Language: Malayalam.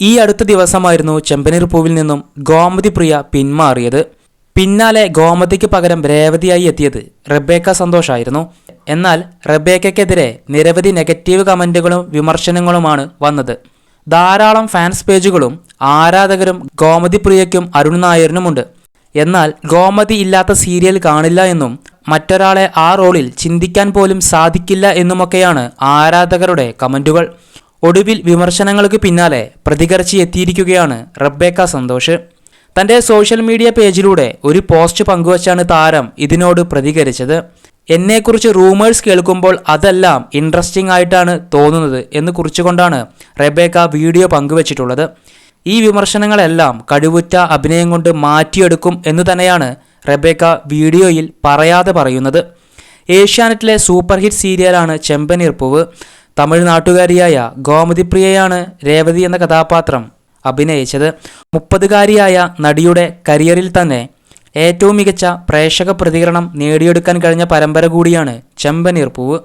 ഈ അടുത്ത ദിവസമായിരുന്നു ചെമ്പനീർ പൂവിൽ നിന്നും ഗോമതി പ്രിയ പിന്മാറിയത്. പിന്നാലെ ഗോമതിക്ക് പകരം രേവതിയായി എത്തിയത് റബേക്ക സന്തോഷായിരുന്നു. എന്നാൽ റബേക്കയ്ക്കെതിരെ നിരവധി നെഗറ്റീവ് കമന്റുകളും വിമർശനങ്ങളുമാണ് വന്നത്. ധാരാളം ഫാൻസ് പേജുകളും ആരാധകരും ഗോമതി പ്രിയയ്ക്കും അരുൺ നായരിനുമുണ്ട്. എന്നാൽ ഗോമതി ഇല്ലാത്ത സീരിയൽ കാണില്ല എന്നും മറ്റൊരാളെ ആ റോളിൽ ചിന്തിക്കാൻ പോലും സാധിക്കില്ല എന്നുമൊക്കെയാണ് ആരാധകരുടെ കമന്റുകൾ. ഒടുവിൽ വിമർശനങ്ങൾക്ക് പിന്നാലെ പ്രതികരിച്ച് എത്തിയിരിക്കുകയാണ് റബ്ബേക്ക സന്തോഷ്. തന്റെ സോഷ്യൽ മീഡിയ പേജിലൂടെ ഒരു പോസ്റ്റ് പങ്കുവച്ചാണ് താരം ഇതിനോട് പ്രതികരിച്ചത്. എന്നെക്കുറിച്ച് റൂമേഴ്സ് കേൾക്കുമ്പോൾ അതെല്ലാം ഇൻട്രസ്റ്റിംഗ് ആയിട്ടാണ് തോന്നുന്നത് എന്ന് കുറിച്ചുകൊണ്ടാണ് റബേക്ക വീഡിയോ പങ്കുവച്ചിട്ടുള്ളത്. ഈ വിമർശനങ്ങളെല്ലാം കഴിവുറ്റ അഭിനയം കൊണ്ട് മാറ്റിയെടുക്കും എന്ന് തന്നെയാണ് റബേക്ക വീഡിയോയിൽ പറയാതെ പറയുന്നത്. ഏഷ്യാനെറ്റിലെ സൂപ്പർ ഹിറ്റ് സീരിയലാണ് ചെമ്പനീർപ്പൂവ് തമിഴ്നാട്ടുകാരിയായ ഗോമതി പ്രിയയാണ് രേവതി എന്ന കഥാപാത്രം അഭിനയിച്ചത്. മുപ്പതുകാരിയായ നടിയുടെ കരിയറിൽ തന്നെ ഏറ്റവും മികച്ച പ്രേക്ഷക പ്രതികരണം നേടിയെടുക്കാൻ കഴിഞ്ഞ പരമ്പര കൂടിയാണ് ചെമ്പനീർപ്പൂവ്.